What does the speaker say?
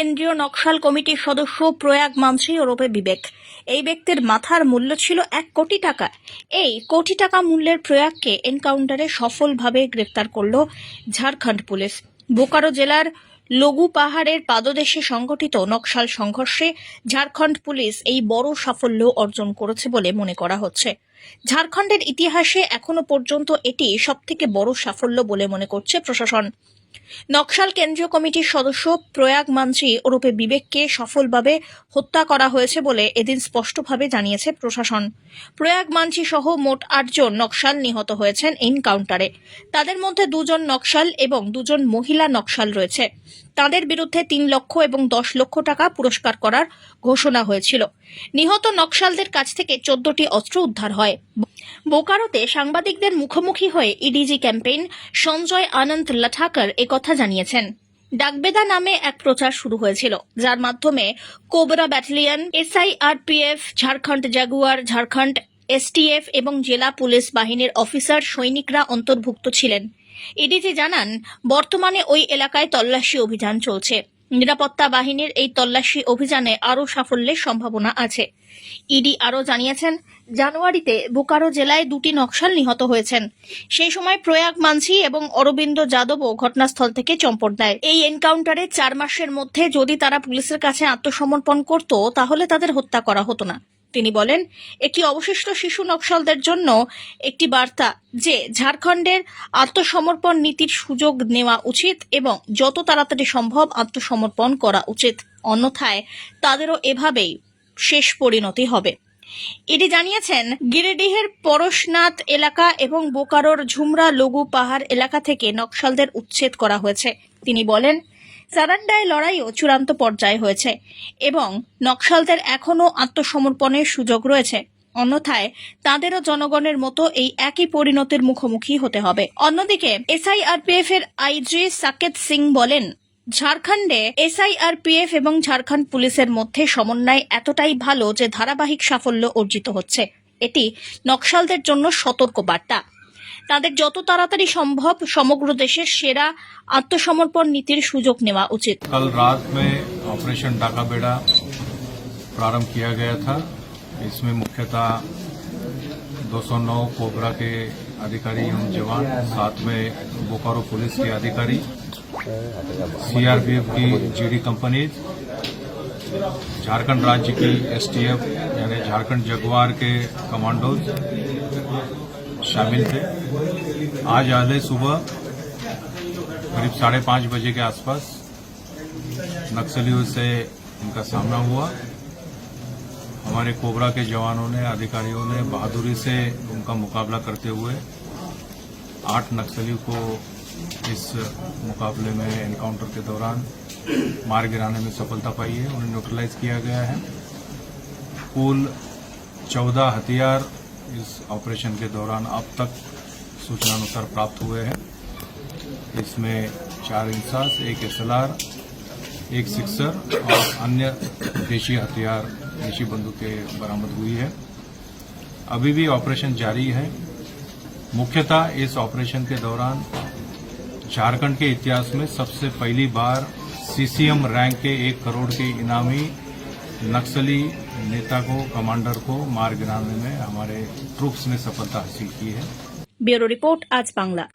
কেন্দ্রীয় নকশাল কমিটির সদস্য প্রয়াগ মানসি ওরফে বিবেক। এই ব্যক্তির মাথার মূল্য ছিল এক কোটি টাকা। এই কোটি টাকা মূল্যের প্রয়াগকে এনকাউন্টারে সফলভাবে গ্রেফতার করল ঝাড়খণ্ড পুলিশ। বোকারো জেলার লঘু পাহাড়ের পাদদেশে সংগঠিত নকশাল সংঘর্ষে ঝাড়খণ্ড পুলিশ এই বড় সাফল্য অর্জন করেছে বলে মনে করা হচ্ছে। ঝাড়খণ্ডের ইতিহাসে এখনও পর্যন্ত এটি সবথেকে বড় সাফল্য বলে মনে করছে প্রশাসন। নকশাল কেন্দ্রীয় কমিটির সদস্য প্রয়াগ মানজি ওরূপে বিবেককে সফলভাবে হত্যা করা হয়েছে বলে এদিন স্পষ্টভাবে জানিয়েছে প্রশাসন। প্রয়াগ মানজি সহ মোট আটজন নকশাল নিহত হয়েছেন এনকাউন্টারে। তাদের মধ্যে দুজন নকশাল এবং দুজন মহিলা নকশাল রয়েছে। তাদের বিরুদ্ধে তিন লক্ষ এবং দশ লক্ষ টাকা পুরস্কার করার ঘোষণা হয়েছিল। নিহত নকশালদের কাছ থেকে চোদ্দটি অস্ত্র উদ্ধার হয়। বোকারোতে সাংবাদিকদের মুখোমুখি হয়ে ইডিজি ক্যাম্পেইন সঞ্জয় আনন্দ লাঠাকর একথা জানিয়েছেন। ডাকবেদা নামে এক প্রচার শুরু হয়েছিল, যার মাধ্যমে COBRA battalion, SIRPF, Jharkhand Jaguar, Jharkhand STF এবং জেলা পুলিশ বাহিনীর অফিসার সৈনিকরা অন্তর্ভুক্ত ছিলেন। এডিজি জানান, বর্তমানে ওই এলাকায় তল্লাশি অভিযান চলছে। নিরাপত্তা বাহিনীর এই তল্লাশি অভিযানে আরও সাফল্যের সম্ভাবনা আছে। ইডি আরও জানিয়েছেন, জানুয়ারিতে বোকারো জেলায় দুটি নকশাল নিহত হয়েছেন। সেই সময় প্রয়াগ মানসি এবং অরবিন্দ যাদবও ঘটনাস্থল থেকে চম্পট দেয়। এই এনকাউন্টারে চার মাসের মধ্যে যদি তারা পুলিশের কাছে আত্মসমর্পণ করত, তাহলে তাদের হত্যা করা হতো না। তিনি বলেন, একটি অবশিষ্ট শিশু নকশালদের জন্য একটি বার্তা যে ঝাড়খণ্ডের আত্মসমর্পণ নীতির সুযোগ নেওয়া উচিত এবং যত তাড়াতাড়ি সম্ভব আত্মসমর্পণ করা উচিত। অন্যথায় তাদেরও এভাবেই শেষ পরিণতি হবে। এটি জানিয়েছেন, গিরিডিহের পরশনাথ এলাকা এবং বোকারোর ঝুমরা লঘু পাহাড় এলাকা থেকে নকশালদের উচ্ছেদ করা হয়েছে। তিনি বলেন সারান্ডায় লড়াইও চূড়ান্ত পর্যায়ে হয়েছে এবং নকশালদের এখনও আত্মসমর্পণের সুযোগ রয়েছে। অন্যথায় তাদেরও জনগণের মতো এই একই পরিণতির মুখোমুখি হতে হবে। অন্যদিকে এসআইআরপিএফ এর আইজি সাকেত সিং বলেন, ঝাড়খণ্ডে এসআইআরপিএফ এবং ঝাড়খণ্ড পুলিশের মধ্যে সমন্বয় এতটাই ভালো যে ধারাবাহিক সাফল্য অর্জিত হচ্ছে। এটি নকশালদের জন্য সতর্ক বার্তা তাদের যত তাড়াতাড়ি সম্ভব সমগ্র দেশের সেরা আত্মসমর্পণ নীতির সুযোগ নেওয়া উচিত कल रात में ऑपरेशन डाका बेड़ा प्रारंभ किया गया था इसमें मुख्यतः 209 कोबरा के अधिकारी एवं जवान साथ में बोकारो पुलिस के अधिकारी सीआरपीएफ की जीडी कंपनी झारखंड राज्य की एसटीएफ यानी झारखंड जगवार के कमांडोज शामिल थे आज आधे सुबह, करीब साढ़े पाँच बजे के आसपास नक्सलियों से इनका सामना हुआ। हमारे कोबरा के जवानों ने, अधिकारियों ने बहादुरी से उनका मुकाबला करते हुए आठ नक्सलियों को इस मुकाबले में एनकाउंटर के दौरान मार गिराने में सफलता पाई है। उन्हें न्यूट्रलाइज किया गया है। कुल चौदह हथियार इस ऑपरेशन के दौरान अब तक सूचनानुसार प्राप्त हुए हैं। इसमें चार इंसास, एक एसएलआर, एक सिक्सर और अन्य देशी हथियार देशी बंदूकें बरामद हुई है। अभी भी ऑपरेशन जारी है। मुख्यतः इस ऑपरेशन के दौरान झारखंड के इतिहास में सबसे पहली बार सीसीएम रैंक के एक करोड़ के इनामी नक्सली नेता को, कमांडर को मार गिराने में हमारे ट्रूप्स ने सफलता हासिल की है। ब्यूरो रिपोर्ट, आज बांग्ला।